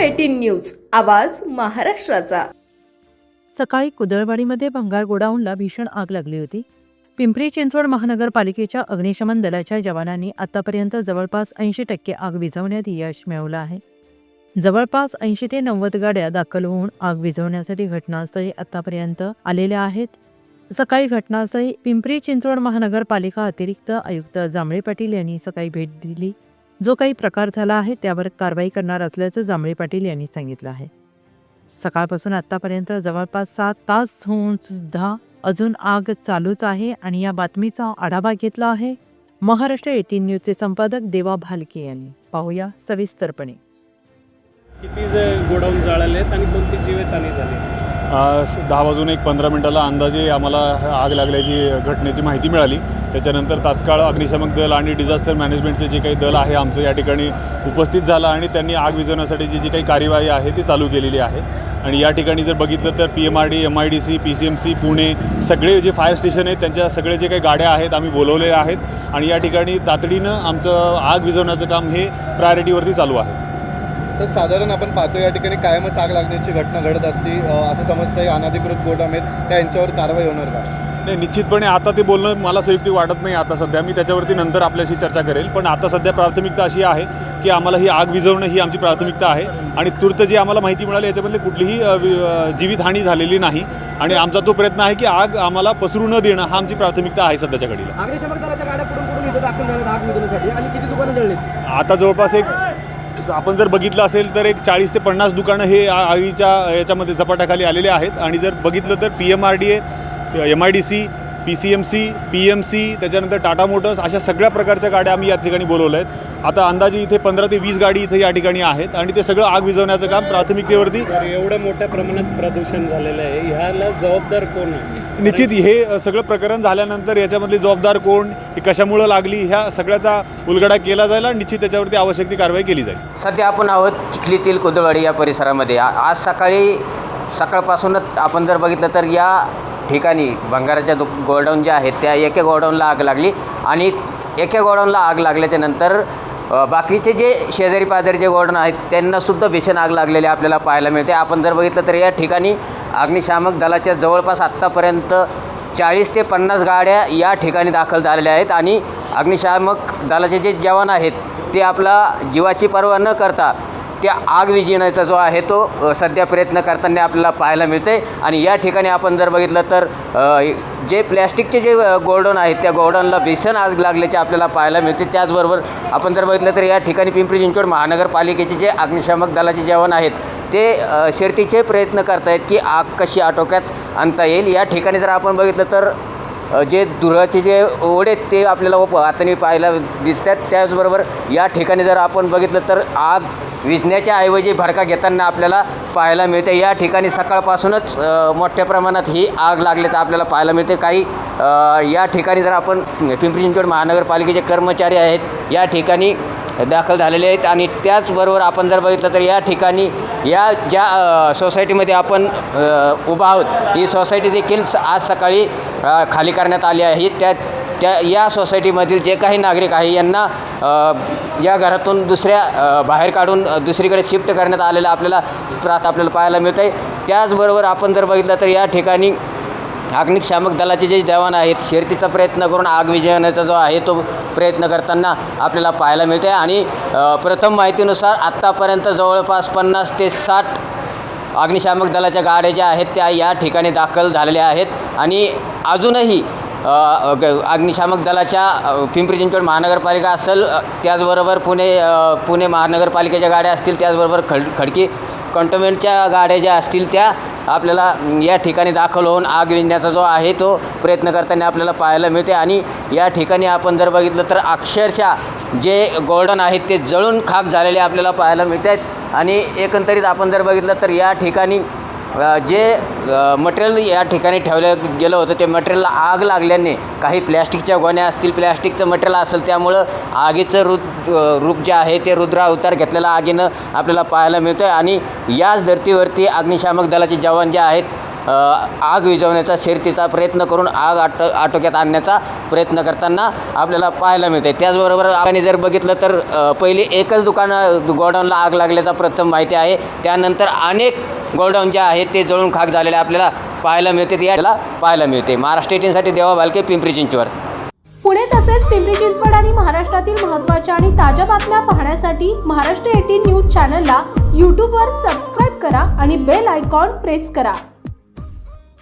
Eighteen news आवाज महाराष्ट्राचा. सकाळी कुदळवाडीमध्ये भंगार गोडाऊनला भीषण आग लागली होती. पिंपरी चिंचवड महानगरपालिकेच्या अग्निशमन दलाच्या जवानांनी आतापर्यंत जवळपास ऐंशी टक्के आग विझवण्यात यश मिळवलं आहे. जवळपास ऐंशी ते नव्वद गाड्या दाखल होऊन आग विझवण्यासाठी घटनास्थळी आतापर्यंत आलेल्या आहेत. सकाळी घटनास्थळी पिंपरी चिंचवड महानगरपालिका अतिरिक्त आयुक्त जांभळे पाटील यांनी सकाळी भेट दिली. जो काही प्रकार झाला आहे त्यावर कारवाई करणार असल्याचं जांभळे पाटील यांनी सांगितलं आहे. सकाळपासून आत्तापर्यंत जवळपास सात तास होऊन सुद्धा अजून आग चालूच आहे आणि या बातमीचा आढावा घेतला आहे महाराष्ट्र एटीन न्यूजचे संपादक देवा भालके यांनी. पाहूया सविस्तरपणे. किती ज गोडाऊन जळालेत आणि कोणती जीवितहानी झाली? दहा वाजून एक पंधरा मिनिटाला अंदाजे आम्हाला आग लागल्याची घटनेची माहिती मिळाली. त्याच्यानंतर तात्काळ अग्निशमक दल आणि डिझास्टर मॅनेजमेंटचे जे काही दल आहे आमचं या ठिकाणी उपस्थित झालं आणि त्यांनी आग विझवण्यासाठी जी जी काही कार्यवाही आहे ती चालू केलेली आहे. आणि या ठिकाणी जर बघितलं तर P M R D M I D C P C M C Pune सगळे जे फायर स्टेशन आहेत त्यांच्या सगळे जे काही गाड्या आहेत आम्ही बोलवलेल्या आहेत. आणि या ठिकाणी तातडीनं आमचं आग विझवण्याचं काम हे प्रायोरिटीवरती चालू आहे. तर साधारण आपण पाहतो या ठिकाणी कायमच आग लागण्याची घटना घडत असते असं समजतं आहे अनधिकृत गोदाम आहेत त्या यांच्यावर कारवाई होणार का? नाही निश्चितपणे आता ते बोलणं मला संयुक्ती वाटत नाही आता सध्या. मी त्याच्यावरती नंतर आपल्याशी चर्चा करेल. पण आता सध्या प्राथमिकता अशी आहे की आम्हाला ही आग विझवणं ही आमची प्राथमिकता आहे. आणि तूर्त जी आम्हाला माहिती मिळाली याच्यामधली कुठलीही जीवितहानी झालेली नाही. आणि आमचा तो प्रयत्न आहे की आग आम्हाला पसरू न देणं हा आमची प्राथमिकता आहे सध्याच्या घडीला. अग्निशमक दलाच्या गाड्या कुठून कुठून इथं दाखल झाल्या आग विझवण्यासाठी. आणि किती दुकानं जळली आता जवळपास एक आपण जर बघितलं असेल तर एक चाळीस ते पन्नास दुकानं हे आ- आगीच्या याच्यामध्ये झपाट्याखाली आलेले आहेत. आणि जर बघितलं तर P M R D A M I D C P C M C P M C त्याच्यानंतर टाटा मोटर्स अशा सगळ्या प्रकारच्या गाड्या आम्ही या ठिकाणी बोलवल्या आहेत. आता अंदाजे इथे पंधरा ते वीस गाडी इथे या ठिकाणी आहेत आणि ते सगळं आग विझवण्याचं काम प्राथमिकतेवरती एवढं मोठ्या प्रमाणात प्रदूषण झालेलं आहे. ह्याला जबाबदार कोण आहे? निश्चित हे सगळं प्रकरण झाल्यानंतर याच्यामधली जबाबदार कोण ही कशामुळं लागली ह्या सगळ्याचा उलगडा केला जाईल आणि निश्चित त्याच्यावरती आवश्यक ती कारवाई केली जाईल. सध्या आपण आहोत चिखलीतील कुदळवाडी या परिसरामध्ये. आज सकाळी सकाळपासूनच आपण जर बघितलं तर या ठिकाणी भंगाराच्या दु गोडाऊन ज्या आहेत त्या एका गोडाऊनला आग लागली आणि एका गोडाऊनला आग लागल्याच्या नंतर बाकीचे जे शेजारी पाजारी जे गोडाऊन आहेत त्यांनासुद्धा भीषण आग लागलेली आपल्याला पाहायला मिळते. आपण जर बघितलं तर या ठिकाणी अग्निशामक दलाच्या जवळपास आत्तापर्यंत चाळीस ते पन्नास गाड्या या ठिकाणी दाखल झालेल्या आहेत आणि अग्निशामक दलाचे जे जवान आहेत ते आपला जीवाची पर्वा न करता त्या आग विजिण्याचा जो आहे तो सध्या प्रयत्न करताना आपल्याला पाहायला मिळते आणि या ठिकाणी आपण जर बघितलं तर जे प्लॅस्टिकचे जे गोडाऊन आहेत त्या गोडाऊनला भीषण आग लागल्याचे आपल्याला पाहायला मिळते. त्याचबरोबर आपण जर बघितलं तर या ठिकाणी पिंपरी चिंचवड महानगरपालिकेचे जे अग्निशामक दलाचे जवान आहेत ते अ, शर्तीचे प्रयत्न करतायत की आग कशी आटोक्यात आणता येईल. या ठिकाणी जर आपण बघितलं तर जे धुराचे जे ओढे आहेत ते आपल्याला व हाताने पाहायला दिसतात. त्याचबरोबर या ठिकाणी जर आपण बघितलं तर आग विजण्याच्या ऐवजी भडका घेताना आपल्याला पाहायला मिळते. या ठिकाणी सकाळपासूनच मोठ्या प्रमाणात ही आग लागल्याचं आपल्याला पाहायला मिळते. काही या ठिकाणी जर आपण पिंपरी चिंचवड महानगरपालिकेचे कर्मचारी आहेत या ठिकाणी दाखल झालेले आहेत आणि त्याचबरोबर आपण जर बघितलं तर या ठिकाणी या ज्या सोसायटीमध्ये आपण उभा आहोत ही सोसायटी देखील आज सकाळी खाली करण्यात आली आहे. त्या त्या या सोसायटीमधील जे काही नागरिक आहे यांना या घरातून दुसऱ्या बाहेर काढून दुसरीकडे शिफ्ट करण्यात आलेलं आपल्याला प्रात आपल्याला पाहायला मिळतं आहे त्याचबरोबर आपण जर बघितलं तर या ठिकाणी अग्निशामक दलाचे जे जवान आहेत शर्तीचा प्रयत्न करून आग विजयण्याचा जो आहे तो प्रयत्न करताना आपल्याला पाहायला मिळते आणि प्रथम माहितीनुसार आत्तापर्यंत जवळपास पन्नास ते साठ अग्निशामक दलाच्या गाड्या ज्या आहेत त्या या ठिकाणी दाखल झालेल्या आहेत. आणि अजूनही ग- अग्निशामक दलाच्या पिंपरी चिंचवड महानगरपालिका असेल त्याचबरोबर पुणे पुणे महानगरपालिकेच्या गाड्या असतील त्याचबरोबर खड खडकी कंटोन्मेंटच्या गाड्या ज्या असतील त्या आपल्याला या ठिकाणी दाखल होऊन आग विझण्याचा जो आहे तो प्रयत्न करताना आपल्याला पाहायला मिळते. आणि या ठिकाणी आपण जर बघितलं तर अक्षरशः जे गोल्डन आहेत ते जळून खाक झालेले आपल्याला पाहायला मिळत आहेत आणि एकंदरीत आपण जर बघितलं तर या ठिकाणी जे मटेरियल या ठिकाणी ठेवलं गेलं होतं ते मटेरियलला आग लागल्याने काही प्लॅस्टिकच्या गोण्या असतील प्लॅस्टिकचं मटेरियल असेल त्यामुळं आगीचं रु रूप जे आहे ते रुद्रा अवतार घेतलेलं आगीनं आपल्याला पाहायला मिळतं आहे आणि याच धर्तीवरती अग्निशामक दलाचे जवान जे आहेत आग विझवण्याचा शर्तीचा प्रयत्न करून आग आट आटोक्यात आणण्याचा प्रयत्न करताना आपल्याला पाहायला मिळते त्याचबरोबर आपण जर बघितलं तर पहिले एकच दुकान गोडाऊनला आग लागल्याचा प्रथम माहिती आहे. त्यानंतर अनेक गोडाऊन जे आहेत ते जळून खाक झालेले आपल्याला पाहायला मिळते. ते याला पाहायला मिळते. महाराष्ट्र एटीनसाठी देवा भालके पिंपरी चिंचवड. पुणे तसेच पिंपरी चिंचवड आणि महाराष्ट्रातील महत्त्वाच्या आणि ताज्या बातम्या पाहण्यासाठी महाराष्ट्र एटीन न्यूज चॅनलला यूट्यूबवर सबस्क्राईब करा आणि बेल आयकॉन प्रेस करा.